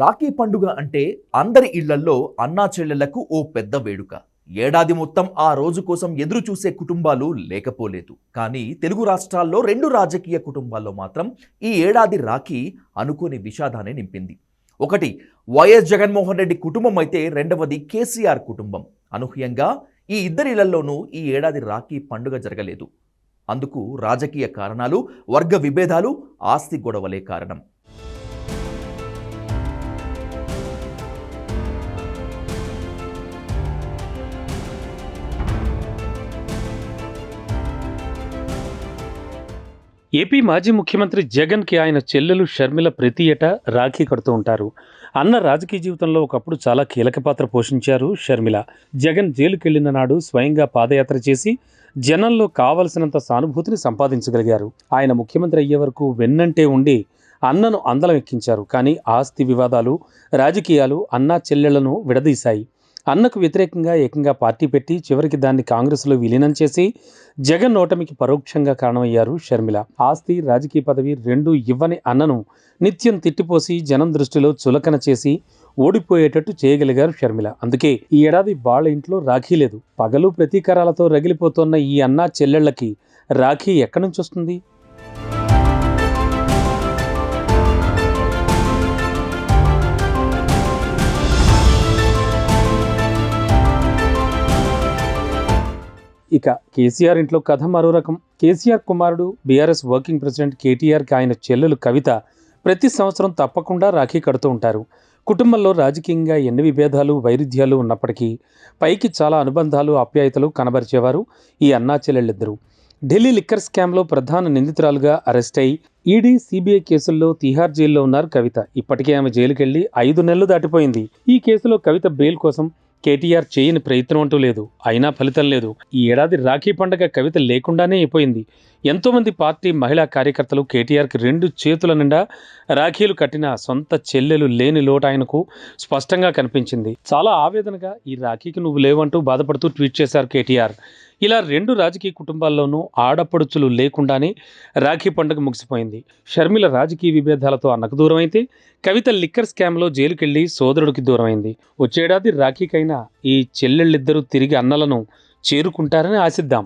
రాఖీ పండుగ అంటే అందరి ఇళ్ళల్లో అన్నా చెల్లెళ్ళకు ఓ పెద్ద వేడుక. ఏడాది మొత్తం ఆ రోజు కోసం ఎదురు చూసే కుటుంబాలు లేకపోలేదు. కానీ తెలుగు రాష్ట్రాల్లో రెండు రాజకీయ కుటుంబాల్లో మాత్రం ఈ ఏడాది రాఖీ అనుకోని విషాదాన్ని నింపింది. ఒకటి వైఎస్ జగన్మోహన్ రెడ్డి కుటుంబం అయితే రెండవది కేసీఆర్ కుటుంబం. అనూహ్యంగా ఈ ఇద్దరిళ్ళలోనూ ఈ ఏడాది రాఖీ పండుగ జరగలేదు. అందుకు రాజకీయ కారణాలు వర్గ విభేదాలు ఆస్తి గొడవలే కారణం. ఏపీ మాజీ ముఖ్యమంత్రి జగన్కి ఆయన చెల్లెలు షర్మిల ప్రతి ఏటా రాఖీ కడుతూ ఉంటారు. అన్న రాజకీయ జీవితంలో ఒకప్పుడు చాలా కీలక పాత్ర పోషించారు షర్మిల. జగన్ జైలుకెళ్ళిన నాడు స్వయంగా పాదయాత్ర చేసి జనంలో కావలసినంత సానుభూతిని సంపాదించగలిగారు. ఆయన ముఖ్యమంత్రి అయ్యే వరకు వెన్నంటే ఉండి అన్నను అందలం ఎక్కించారు. కానీ ఆస్తి వివాదాలు రాజకీయాలు అన్నా చెల్లెళ్ళను విడదీశాయి. అన్నకు వ్యతిరేకంగా ఏకంగా పార్టీ పెట్టి చివరికి దాన్ని కాంగ్రెస్లో విలీనం చేసి జగన్ ఓటమికి పరోక్షంగా కారణమయ్యారు షర్మిల. ఆస్తి రాజకీయ పదవి రెండూ ఇవ్వని అన్నను నిత్యం తిట్టిపోసి జనం దృష్టిలో చులకన చేసి ఓడిపోయేటట్టు చేయగలిగారు షర్మిల. అందుకే ఈ ఏడాది వాళ్ళ ఇంట్లో రాఖీ లేదు. పగలు ప్రతీకారాలతో రగిలిపోతున్న ఈ అన్నా చెల్లెళ్ళకి రాఖీ ఎక్కడి నుంచి వస్తుంది? ఇక కేసీఆర్ ఇంట్లో కథ మరో రకం. కేసీఆర్ కుమారుడు బీఆర్ఎస్ వర్కింగ్ ప్రెసిడెంట్ కేటీఆర్కి ఆయన చెల్లెలు కవిత ప్రతి సంవత్సరం తప్పకుండా రాఖీ కడుతూ ఉంటారు. కుటుంబంలో రాజకీయంగా ఎన్ని విభేదాలు వైరుధ్యాలు ఉన్నప్పటికీ పైకి చాలా అనుబంధాలు ఆప్యాయతలు కనబరిచేవారు ఈ అన్నా చెల్లెళ్ళిద్దరూ. ఢిల్లీ లిక్కర్ స్కామ్లో ప్రధాన నిందితురాలుగా అరెస్ట్ అయి ఈడీ సిబిఐ కేసుల్లో తిహార్ జైల్లో ఉన్నారు కవిత. ఇప్పటికే ఆమె జైలుకెళ్ళి ఐదు నెలలు దాటిపోయింది. ఈ కేసులో కవిత బెయిల్ కోసం కేటీఆర్ చేయని ప్రయత్నం అంటూ లేదు. అయినా ఫలితం లేదు. ఈ ఏడాది రాఖీ పండగ కవిత లేకుండానే అయిపోయింది. ఎంతోమంది పార్టీ మహిళా కార్యకర్తలు కేటీఆర్కి రెండు చేతుల నిండా రాఖీలు కట్టిన సొంత చెల్లెలు లేని లోటు ఆయనకు స్పష్టంగా కనిపించింది. చాలా ఆవేదనగా ఈ రాఖీకి నువ్వు లేవంటూ బాధపడుతూ ట్వీట్ చేశారు కేటీఆర్. ఇలా రెండు రాజకీయ కుటుంబాల్లోనూ ఆడపడుచులు లేకుండానే రాఖీ పండుగ ముగిసిపోయింది. షర్మిల రాజకీయ విభేదాలతో అన్నకు దూరం అయితే కవిత లిక్కర్ స్కామ్లో జైలుకెళ్ళి సోదరుడికి దూరమైంది. వచ్చేడాది రాఖీకైనా ఈ చెల్లెళ్ళిద్దరూ తిరిగి అన్నలను చేరుకుంటారని ఆశిద్దాం.